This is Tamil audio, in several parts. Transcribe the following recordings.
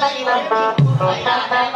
தடை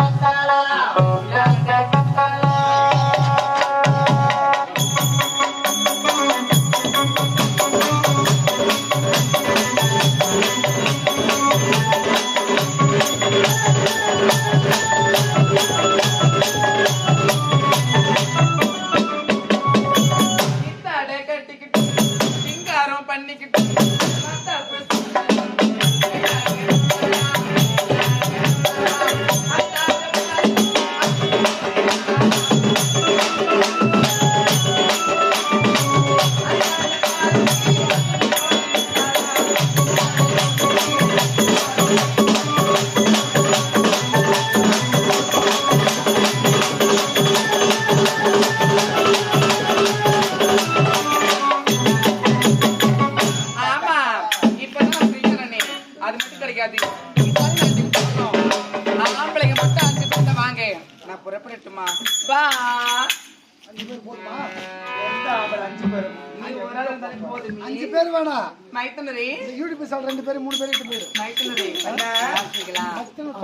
யூடியூப் ரெண்டு பேரும் மூணு பேர் எட்டு பேர். மைத்தனரி என்ன வாசிக்கலாம் மத்தன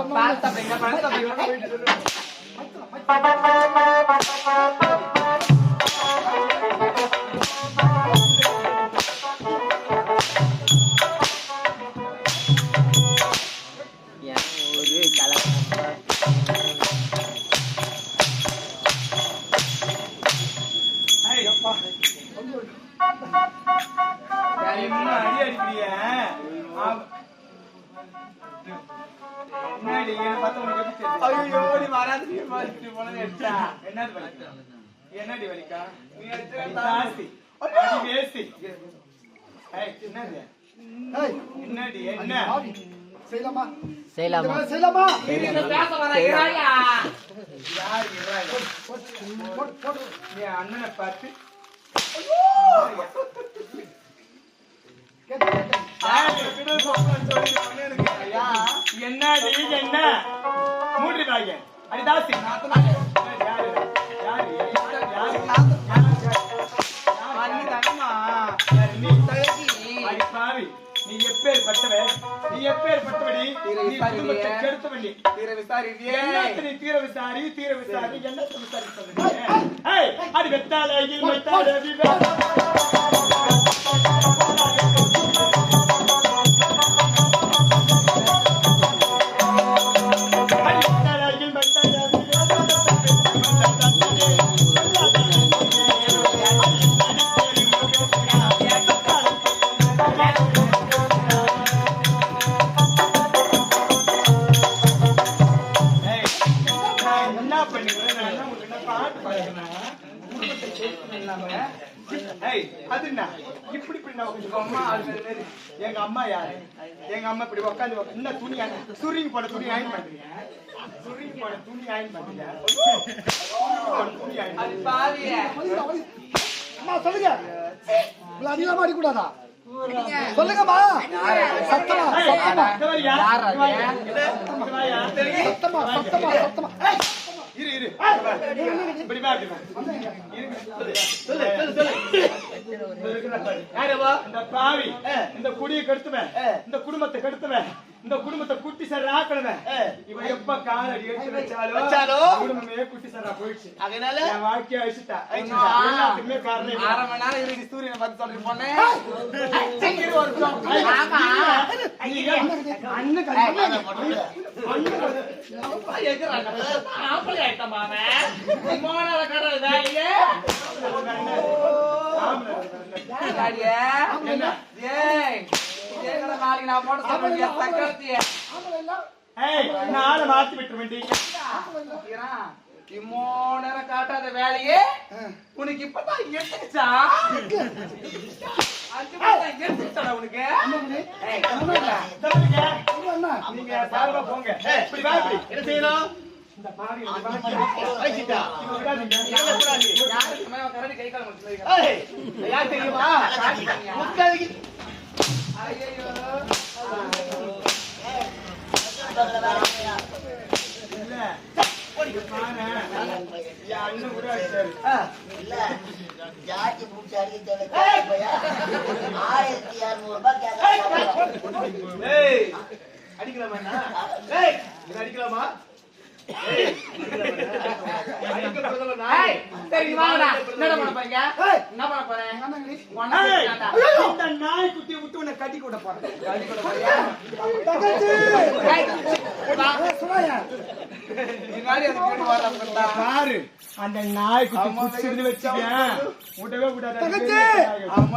அடி அடிக்கிறிய என்னடி என்ன பார்த்தா உனக்கு எப்படி தெரியுது? ஐயோ நீ வராது போனது எடுத்தா என்னது வலிக்கா என்னடி வலிக்கா நீ எடுத்து அடி ஜாஸ்தி. அடி வேஸ்தி ஏய், என்னது? ஏய். என்னடி என்ன? ஆவி செய்யலாமா? செய்யலாமா? இந்த வேலை செய்யலாமா? பேச வராயா யார் இறாங்க? போட்டு போட்டு நீ அண்ணனை பார்த்து. ஐயா, என்ன? மூடி பாய்ங்க அடி தாசி யாரு யாரு யாரு யாரு? அண்ணி தங்கம்மா யாரு நீ அடி பாவி நீ எப்பேற்பட்டவடி தீர நீ. குடும்பத்தை கெடுத்தவண்டி தீர நீ தீர விசாரி தீர விசாரி? என்னத்த விசாரி சொல்லுங்க அடி வெத்தால இல் அம்மா யாரு? எங்க அம்மா இப்படி உட்காந்து என்ன துணி சுருங்கி போன துணி அயன் பண்றீங்க சுருங்கி போன துணி பண்றீங்க சுருங்கி போன துணி வலி. அம்மா சொல்லுங்க. இவ்வளவு அதிகமா அடிக்கூடாதா சொல்லுங்கம்மா. சத்தமா சத்தமா. சத்தமா சத்தமா. சத்தமா இரு இரு. இப்படி. சொல்லு சொல்லு சொல்லு. இந்த பாவி இந்த குடியை கெடுத்துவன் இந்த குடும்பத்தை கெடுத்துவன் இந்த குடும்பத்தை குட்டி சர ஆக்கணுவன் இவன் எப்ப காலடி எடுத்து வச்சாலும் குடும்பமே குட்டி சரா போயிடுச்சு அதனால என் வாழ்க்கைய அழிச்சுட்டா. எல்லாத்துக்குமே காரணம். அரை மணி நேரம் இருக்கு சூரியனை பார்த்து சொல்லிட்டு போனேன்? ஆம்பளை ஆயிட்டமா கடல் வேலையே? மாத்தி விட்டு நேரம் காட்டாத வேலையே. உனக்கு இப்பதான் எட்டுச்சா உனக்கு. ஏய், கம்முனு. சொல்லுங்க இது என்ன நீங்க போங்க. என்ன செய்யணும்? யாரு தெரியுமா? அடிக்க தேவை. ஆயிரத்தி இருநூறு ரூபாய் அடிக்கலாமா இதை அடிக்கலாமா? நாய் குட்டியை விட்டு உன்னை கட்டி கூட போறேன்? பாரு அந்த நாய் குட்டி புடிச்சிருந்து வச்சுக்கேன் விடவே விடாத நம்ம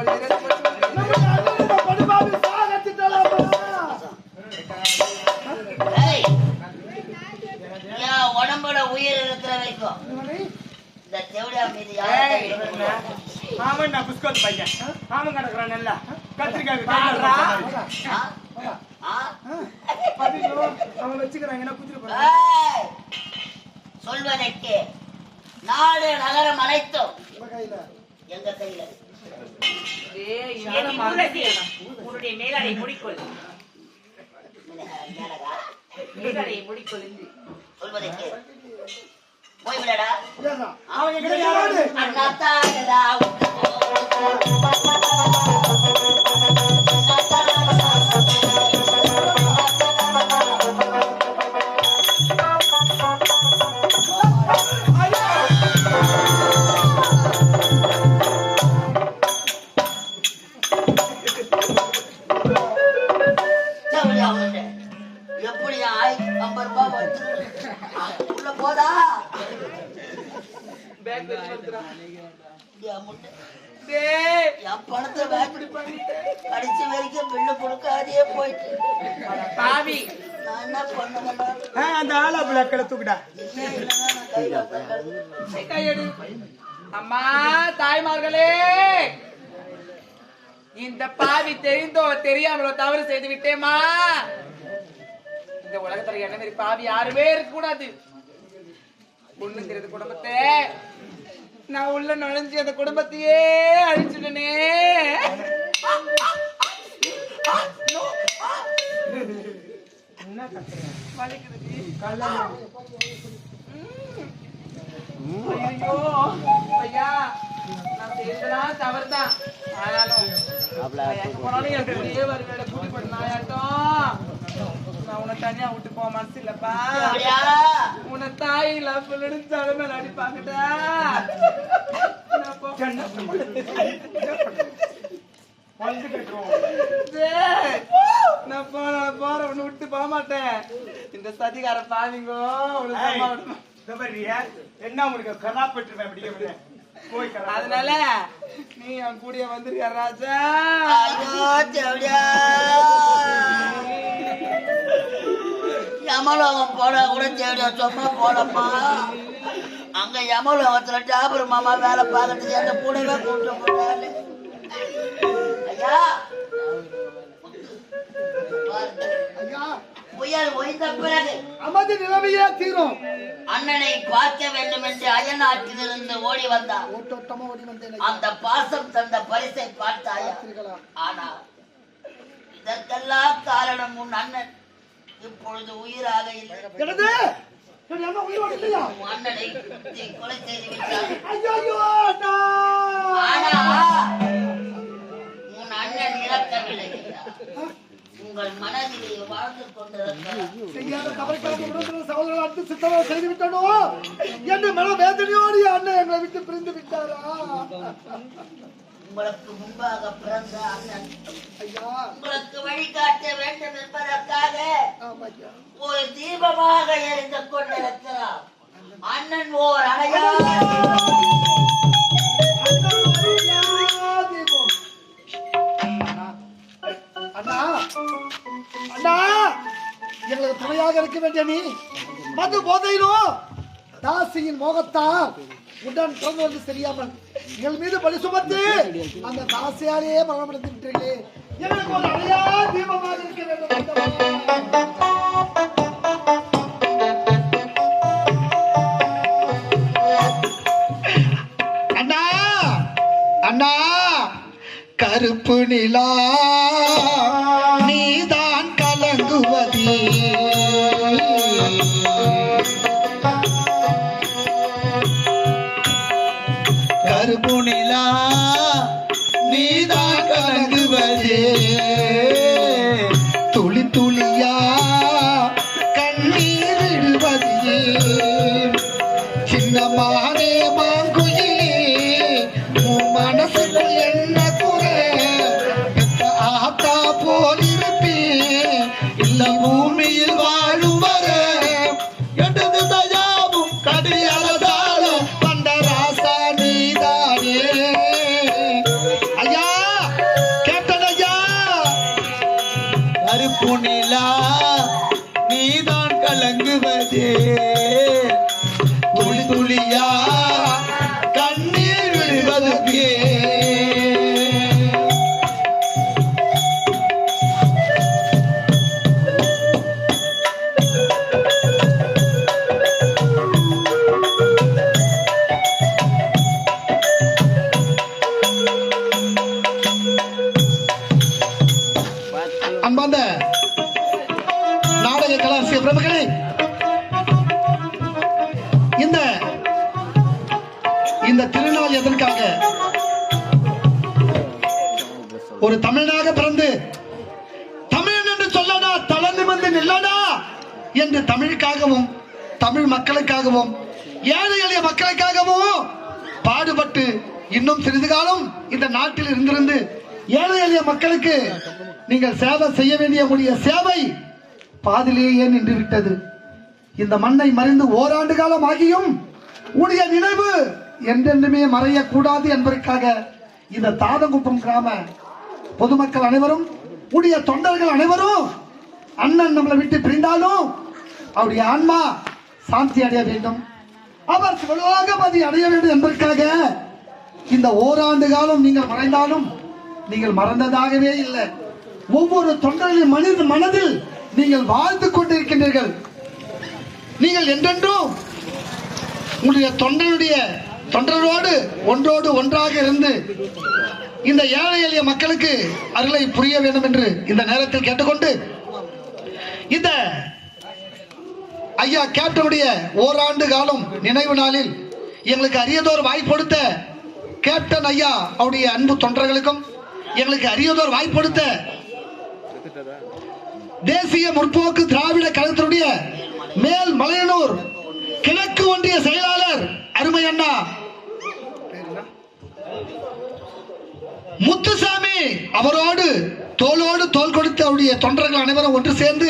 உடம்போட உயிர் இருக்கிற வரைக்கும்? இந்த செவிடா மீது நான் புஸ்கோத் பையன். ஆமாம் கிடக்குறான் நல்லா. கத்திரிக்காய் சொல்வதற்கு நாடு நகரம் அனைத்தும். எங்க கையில? உன்னுடைய மேலாடை முடிக்கொள். மேலாடை முடிக்கொள் என்று சொல்வதற்கு ஏறா. அவன் எங்க யாரு எப்படி ஐம்பது ரூபாய் வந்து உள்ள போதா பேக் வச்சு வந்துடா. என் முட்டை? டேய், என் பணத்தை வேப்படி பண்ணிட்டு. கடைசி வரைக்கும் பில்லு கொடுக்காதே போயிட்டு. பாவி. நான் என்ன பண்ணுவேன்னா அந்த பிள்ளைக்களை தூக்குடா. அம்மா தாய்மார்களே. இந்த பாவி தெரிந்தோ தெரியாமலோ தவறு செய்து விட்டேமா இந்த உலகத்துல என்ன மாதிரி பாவி யாருமே இருக்க கூடாது ஒண்ணு தெரியுது குடும்பத்தை. நான் உள்ள நுழைஞ்சு அந்த குடும்பத்தையே என்ன. கல்யாணம் ஐயோ ஐயா நான் செய்ததெல்லாம் தவறுதான். ஆனாலும் போனாலும் எனக்கு அப்படியே வருவேட கூட்டி போட்டு நாயாட்டம். தனியா விட்டு போக மனசு இல்லப்பா? உன்னை தாய் லவ் சொல்லிட்டு தலை மேல அடிப்பாங்கடா நான் போன போற உன்னை விட்டு போக மாட்டேன். இந்த சதிகார பாவிங்கோ என்ன உங்களுக்கு கலாப்பட்டுருவேன் அப்படியே அதனால நீ என் கூடிய வந்திருக்க ராஜா ஐயோ, தேவடியா. யமலோகம் போட கூட தேவடியா சும்மா போடப்பா அங்க யமலோகத்துல டாபர் மாமா வேலை பார்க்கறதுக்கு அந்த கூடவே கூட்டு போட்டாரு ஐயா. புயல் ஓய்ந்த பிறகு அமைதி நிலைமையே தீரும். அண்ணனை பார்க்க வேண்டும் என்று அயல்நாட்டிலிருந்து ஓடி வந்தார். அந்த பாசம் தந்த பரிசை பார்த்தாயா. ஆனால் இதற்கெல்லாம் காரணம் உன் அண்ணன். இப்பொழுது உயிராக இல்லை உயிரோடு இல்லையா உன் அண்ணனை நீ கொலை செய்து விட்டார் ஐயோ அண்ணா! ஆனா உன் அண்ணன் இறக்கவில்லை. உங்கள் மனதிலே வாழ்ந்து கொண்டிருக்கிறார் சித்தமாக செய்து விட்டனோ? என்று மன வேதனையோடு அண்ணன் எங்களை விட்டு பிரிந்து விட்டாரா? உங்களுக்கு முன்பாக பிறந்த அண்ணன் உங்களுக்கு வழிகாட்ட வேண்டும் ஐயா ஒரு தீபமாக எரிந்து கொண்டிருக்கிறார். அண்ணன் ஓர் அணையா. அண்ணா அண்ணா எங்களுக்கு துணையாக இருக்க வேண்டிய நீ மது போதையிலும் தாசியின் மோகத்தால் உடன் பிறந்து வந்து தெரியாமல் எங்கள் மீது பழி சுமத்து அந்த தாசியாலேயே மரணமடைந்து விட்டீர்களே எங்களுக்கு ஒரு அணையா தீபமாக இருக்க வேண்டும். கருப்பு நிலா. நீதான் கலங்குவதி. கருப்பு நிலா நீதான் கலங்குவதே. அன்பார்ந்த நாடக கலாசிய பிரமுகளே இந்த இந்த திருநாள் எதற்காக ஒரு தமிழனாக பிறந்து தமிழன் என்று சொல்லடா தலை நிமிர்ந்து நில்லடா என்று தமிழுக்காகவும் தமிழ் மக்களுக்காகவும் ஏழை எளிய மக்களுக்காகவும் பாடுபட்டு இன்னும் சிறிது காலம் இந்த நாட்டில் இருந்திருந்து ஏழை எளிய மக்களுக்கு நீங்கள் சேவை செய்ய வேண்டிய சேவை பாதிலேயே நின்று விட்டது இந்த மண்ணை மறைந்து ஓராண்டு காலம் ஆகியும் உடைய நினைவு என்றென்றுமே மறையக்கூடாது என்பதற்காக இந்த தாதங்குப்பம் கிராம பொதுமக்கள் அனைவரும் உடைய தொண்டர்கள் அனைவரும் அண்ணன் நம்மளை விட்டு பிரிந்தாலும் அவருடைய ஆன்மா சாந்தி அடைய வேண்டும். அவர் சிவலோகமதி அடைய வேண்டும் என்பதற்காக இந்த ஓராண்டு காலம் நீங்கள் மறைந்தாலும் நீங்கள் மறந்ததாகவே இல்லை. ஒவ்வொரு தொண்டர்களின் மனித மனதில் நீங்கள் வாழ்ந்து கொண்டிருக்கின்றீர்கள். நீங்கள் என்றென்றும் உங்களுடைய தொண்டனுடைய தொண்டரோடு ஒன்றோடு ஒன்றாக இருந்து இந்த ஏழை எளிய மக்களுக்கு அருளை புரிய வேண்டும் என்று இந்த நேரத்தில் கேட்டுக்கொண்டு இந்த ஐயா கேப்டனுடைய ஓராண்டு காலம் நினைவு நாளில் எங்களுக்கு அரியதோர் வாய்ப்பு கொடுத்த கேப்டன் ஐயா அவருடைய அன்பு தொண்டர்களுக்கும் எங்களுக்கு அரியதோர் வாய்ப்பு கொடுத்த தேசிய முற்போக்கு திராவிட கழகத்தினுடைய மேல் மலையனூர் கிழக்கு ஒன்றிய செயலாளர் அருமை அண்ணா. முத்துசாமி அவரோடு தோளோடு தோல் கொடுத்து அவருடைய தொண்டர்கள் அனைவரும் ஒன்று சேர்ந்து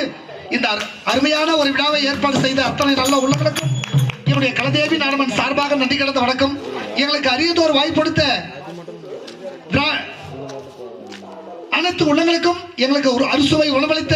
இந்த அரு- அருமையான ஒரு விழாவை ஏற்பாடு செய்த அத்தனை நல்ல உள்ளங்களுக்கும் என்னுடைய கலதேவி நாடமன் சார்பாக நன்றி கடந்த வணக்கம். எங்களுக்கு அரியதோர் வாய்ப்படுத்த அனைத்து உள்ளங்களுக்கும் எங்களுக்கு ஒரு அறுசுவை உணவளித்த